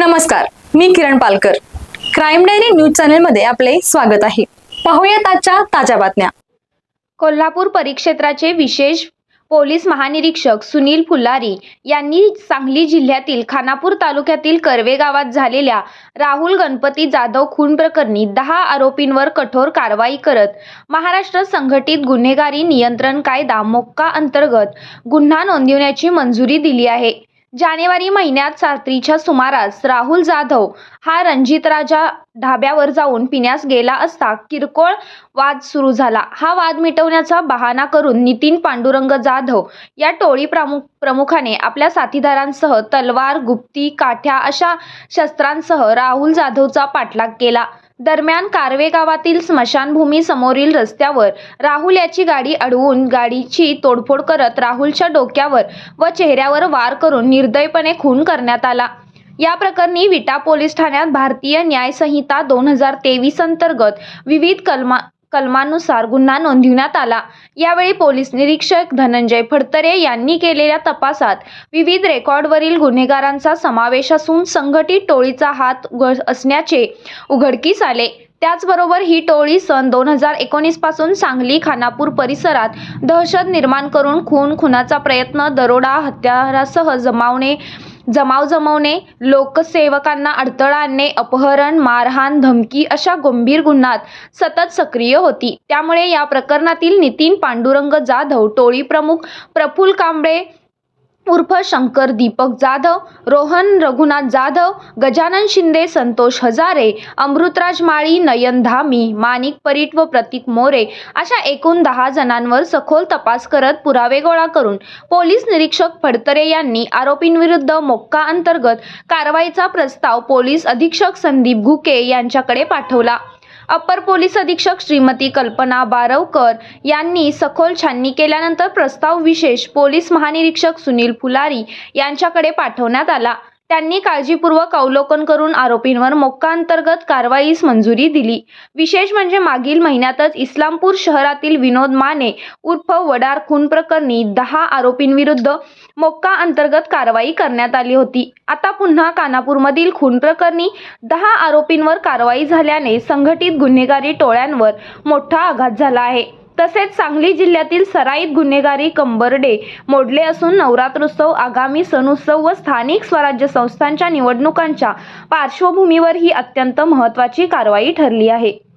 नमस्कार मी Kiran Palkar. Crime diary news चॅनलमध्ये आपले स्वागत आहे. पाहूयात आजच्या ताज्या बातम्या. कोल्हापूर परिक्षेत्राचे विशेष पोलीस महानिरीक्षक सुनील फुलारी यांनी सांगली जिल्ह्यातील खानापूर तालुक्यातील कर्वे गावात झालेल्या राहुल गणपती जाधव खून प्रकरणी दहा आरोपींवर कठोर कारवाई करत महाराष्ट्र संघटित गुन्हेगारी नियंत्रण कायदा मोक्का अंतर्गत गुन्हा नोंदवण्याची मंजुरी दिली आहे. जानेवारी महिन्यात रात्रीच्या सुमारास राहुल जाधव हा रणजितराजा ढाब्यावर जाऊन पिण्यास गेला असता किरकोळ वाद सुरू झाला. हा वाद मिटवण्याचा बहाणा करून नितीन पांडुरंग जाधव या टोळी प्रमुख प्रमुखाने आपल्या साथीदारांसह तलवार गुप्ती काठ्या अशा शस्त्रांसह राहुल जाधवचा पाठलाग केला. दरम्यान कारवे गावातील स्मशानभूमी समोरील रस्त्यावर राहुल याची गाडी अडवून गाडीची तोडफोड करत राहुलच्या डोक्यावर व चेहऱ्यावर वार करून निर्दयपणे खून करण्यात आला. या प्रकरणी विटा पोलीस ठाण्यात भारतीय न्यायसंहिता दोन हजार तेवीस अंतर्गत विविध कलमा कलमानुसार गुन्हा नोंदविण्यात आला. यावेळी पोलीस निरीक्षक धनंजय फडतरे यांनी केलेल्या तपासात विविध रेकॉर्डवरील गुन्हेगारांचा समावेश असून संघटित टोळीचा हात उघड असण्याचे उघडकीस आले. त्याचबरोबर ही टोळी सन दोन हजार एकोणीसपासून सांगली खानापूर परिसरात दहशत निर्माण करून खून खुनाचा प्रयत्न दरोडा हत्यारासह जमावणे जमाव जमवणे लोकसेवकांना अडथळा आणणे अपहरण मारहाण धमकी अशा गंभीर गुन्ह्यात सतत सक्रिय होती. त्यामुळे या प्रकरणातील नितीन पांडुरंग जाधव टोळी प्रमुख प्रफुल कांबळे उर्फ शंकर दीपक जाधव रोहन रघुनाथ जाधव गजानन शिंदे संतोष हजारे अमृतराज माळी नयन धामी माणिक परीट व प्रतीक मोरे अशा एकूण दहा जणांवर सखोल तपास करत पुरावे गोळा करून पोलीस निरीक्षक फडतरे यांनी आरोपींविरुद्ध मोक्का अंतर्गत कारवाईचा प्रस्ताव पोलीस अधीक्षक संदीप घुके यांच्याकडे पाठवला. अपर पोलीस अधीक्षक श्रीमती कल्पना बारवकर यांनी सखोल छाननी केल्यानंतर प्रस्ताव विशेष पोलीस महानिरीक्षक सुनील फुलारी यांच्याकडे पाठवण्यात आला. त्यांनी काळजीपूर्वक अवलोकन करून आरोपींवर मोक्का अंतर्गत कारवाईस मंजुरी दिली. विशेष म्हणजे मागील महिन्यातच इस्लामपूर शहरातील विनोद माने उर्फ वडार खून प्रकरणी दहा आरोपींविरुद्ध मोक्का अंतर्गत कारवाई करण्यात आली होती. आता पुन्हा कानापूरमधील खून प्रकरणी दहा आरोपींवर कारवाई झाल्याने संघटित गुन्हेगारी टोळ्यांवर मोठा आघात झाला आहे. तसेच सांगली जिल्ह्यातील सराईत गुन्हेगारी कंबरडे मोडले असून नवरात्रोत्सव आगामी सण उत्सव व स्थानिक स्वराज्य संस्थांच्या निवडणुकांच्या पार्श्वभूमीवर ही अत्यंत महत्त्वाची कारवाई ठरली आहे.